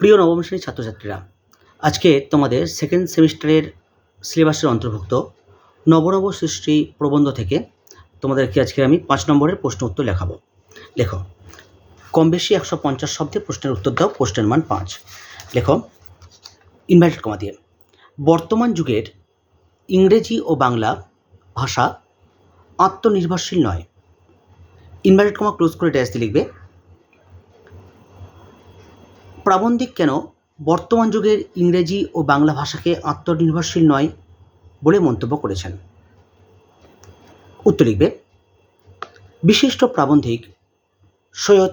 প্রিয় নবম শ্রেণির ছাত্রছাত্রীরা, আজকে তোমাদের সেকেন্ড সেমিস্টারের সিলেবাসের অন্তর্ভুক্ত নবনব সৃষ্টি প্রবন্ধ থেকে তোমাদেরকে আজকে আমি পাঁচ নম্বরের প্রশ্ন উত্তর লেখাবো। লেখো, কম বেশি একশো পঞ্চাশ শব্দে প্রশ্নের উত্তর দাও, প্রশ্নের মান পাঁচ। লেখো ইনভার্টেড কমা দিয়ে, বর্তমান যুগের ইংরেজি ও বাংলা ভাষা আত্মনির্ভরশীল নয়। ইনভার্টেড কমা ক্লোজ করে ড্যাশ দিয়ে লিখবে প্রাবন্ধিক কেন বর্তমান যুগের ইংরেজি ও বাংলা ভাষাকে আত্মনির্ভরশীল নয় বলে মন্তব্য করেছেন? উত্তর লিখবে, বিশিষ্ট প্রাবন্ধিক সৈয়দ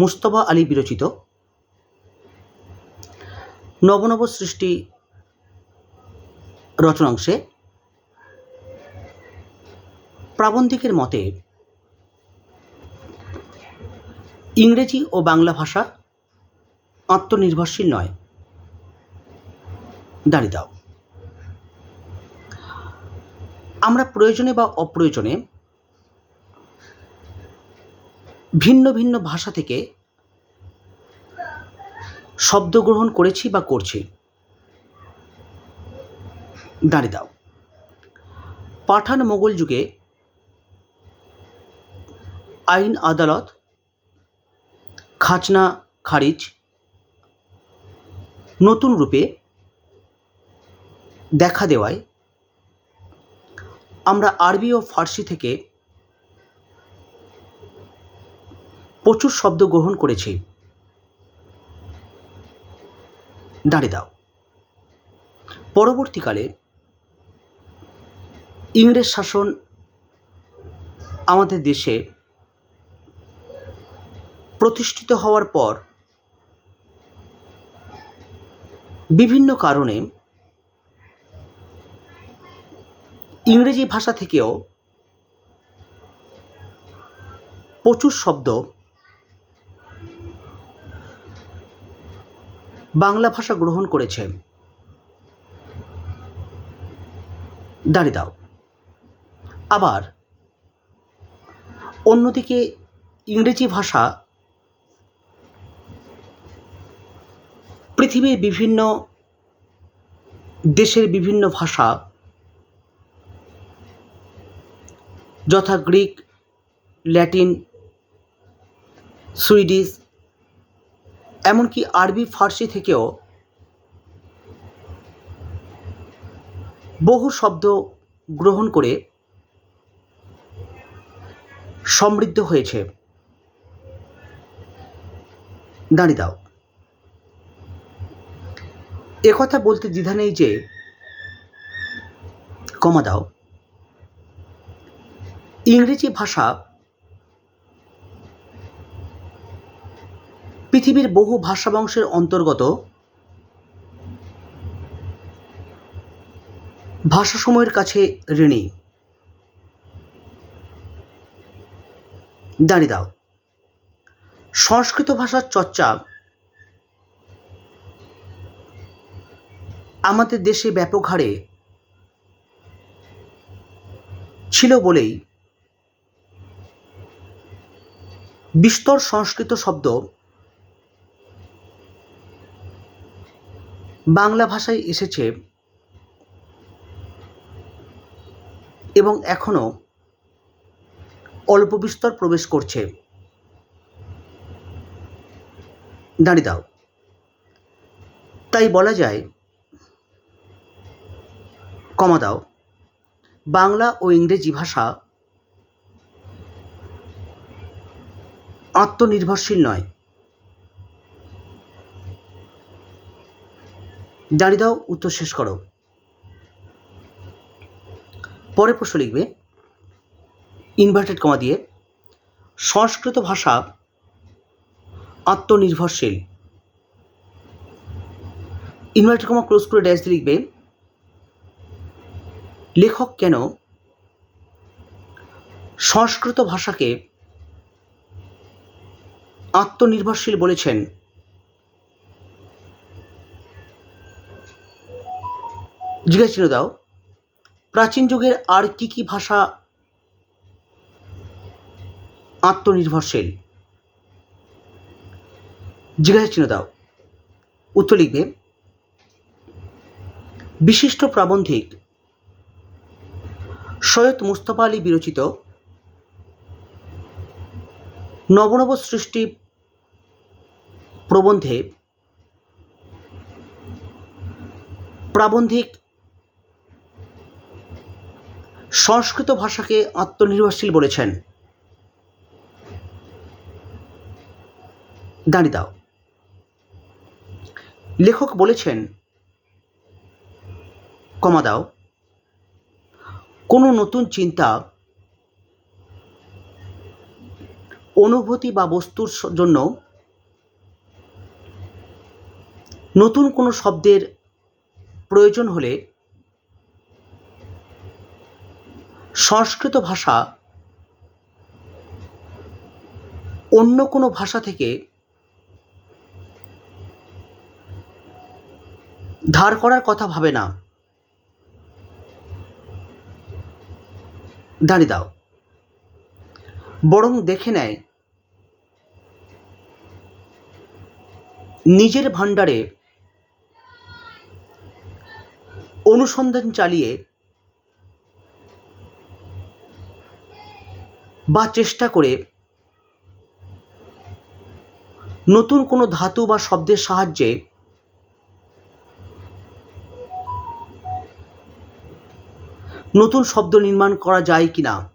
মুস্তফা আলী বিরচিত নবনব সৃষ্টি রচনাংশে প্রাবন্ধিকের মতে ইংরেজি ও বাংলা ভাষা আত্মনির্ভরশীল নয়। দাঁড়িয়ে দাও। আমরা প্রয়োজনে বা অপ্রয়োজনে ভিন্ন ভিন্ন ভাষা থেকে শব্দ গ্রহণ করেছি বা করছি। দাঁড়িয়ে দাও। পাঠান মোগল যুগে আইন আদালত, খাজনা, খারিজ নতুন রূপে দেখা দেওয়ায় আমরা আরবি ও ফার্সি থেকে প্রচুর শব্দ গ্রহণ করেছি। দাঁড়িয়ে দাও। পরবর্তীকালে ইংরেজ শাসন আমাদের দেশে প্রতিষ্ঠিত হওয়ার পর বিভিন্ন কারণে ইংরেজি ভাষা থেকেও প্রচুর শব্দ বাংলা ভাষা গ্রহণ করেছে। দাঁড়িয়ে দাও। আবার অন্যদিকে ইংরেজি ভাষা পৃথিবীর বিভিন্ন দেশের বিভিন্ন ভাষা, যথা গ্রিক, ল্যাটিন, সুইডিশ, এমনকি আরবি, ফার্সি থেকেও বহু শব্দ গ্রহণ করে সমৃদ্ধ হয়েছে। দাঁড়িয়ে দাও। একথা বলতে দ্বিধা নেই যে কমা দাও। ইংরেজি ভাষা পৃথিবীর বহু ভাষা বংশের অন্তর্গত ভাষাসমূহের কাছে ঋণী। দাঁড়িয়ে দাও। সংস্কৃত ভাষার চর্চা আমাদের দেশে ব্যাপক হারে ছিল বলেই বিস্তর সংস্কৃত শব্দ বাংলা ভাষায় এসেছে এবং এখনও অল্প বিস্তর প্রবেশ করছে। দাঁড়িয়ে দাও। তাই বলা যায় কমা দাও। বাংলা ও ইংরেজি ভাষা আত্মনির্ভরশীল নয়। দাঁড়িয়ে দাও, উত্তর শেষ করো। পরে প্রশ্ন লিখবে। ইনভার্টেড কমা দিয়ে, সংস্কৃত ভাষা আত্মনির্ভরশীল। ইনভার্টেড কমা ক্লোজ করে ড্যাশ দিয়ে লিখবে লেখক কেন সংস্কৃত ভাষাকে আত্মনির্ভরশীল বলেছেন? জিজ্ঞাসা দাও, প্রাচীন যুগের আর কি কি ভাষা আত্মনির্ভরশীল? জিজ্ঞাসা চিহ্ন দাও। উত্তর লিখবে, বিশিষ্ট প্রাবন্ধিক সৈয়দ মুস্তফা আলী বিরচিত নবনব সৃষ্টি প্রবন্ধে প্রাবন্ধিক সংস্কৃত ভাষাকে আত্মনির্ভরশীল বলেছেন। দাঁড়িয়ে দাও। লেখক বলেছেন, কমা দাও। কোনো নতুন চিন্তা অনুভূতি বা বস্তুর জন্য নতুন কোনো শব্দের প্রয়োজন হলে সংস্কৃত ভাষা অন্য কোনো ভাষা থেকে ধার করার কথা ভাবে না। দাঁড়িয়ে দাও। বরং দেখে নেয়, নিজের ভাণ্ডারে অনুসন্ধান চালিয়ে বা চেষ্টা করে নতুন কোনো ধাতু বা শব্দের সাহায্যে নতুন শব্দ নির্মাণ করা যায় কি না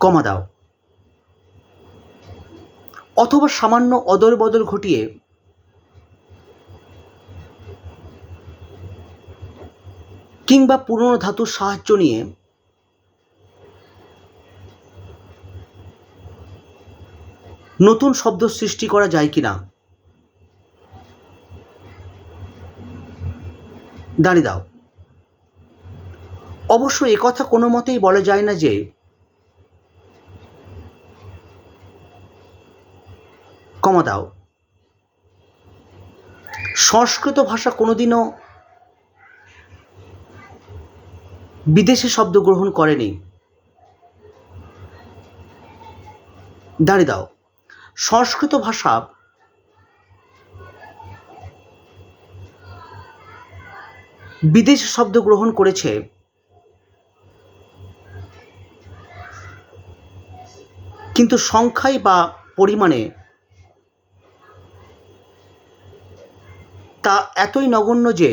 কমা দাও। অথবা সামান্য অদল বদল ঘটিয়ে কিংবা পুরনো ধাতুর সাহায্য নিয়ে নতুন শব্দ সৃষ্টি করা যায় কি না দাঁড়িয়ে দাও। অবশ্য একথা কোনো মতেই বলা যায় না যে কমা দাও। সংস্কৃত ভাষা কোনোদিনও বিদেশি শব্দ গ্রহণ করেনি। দাঁড়িয়ে দাও। সংস্কৃত ভাষা বিদেশি শব্দ গ্রহণ করেছে। কিন্তু সংখ্যায় বা পরিমাণে তা এতই নগণ্য যে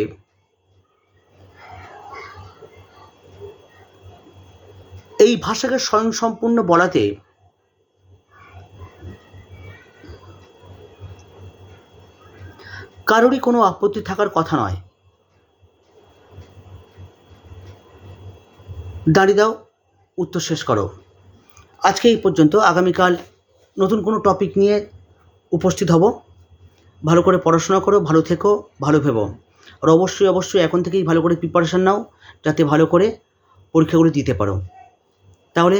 এই ভাষাকে স্বয়ংসম্পূর্ণ বলাতে কারোরই কোনো আপত্তি থাকার কথা নয়। দাঁড়িয়ে দাও, উত্তর শেষ করো। আজকে এই পর্যন্ত আগামীকাল নতুন কোনো টপিক নিয়ে উপস্থিত হব। ভালো করে পড়াশোনা করো, ভালো থেকো, ভালো ভেবো। আর অবশ্যই অবশ্যই এখন থেকেই ভালো করে প্রিপারেশান নাও, যাতে ভালো করে পরীক্ষাগুলো দিতে পারো। তাহলে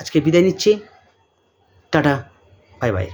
আজকে বিদায় নিচ্ছি। Tata bye bye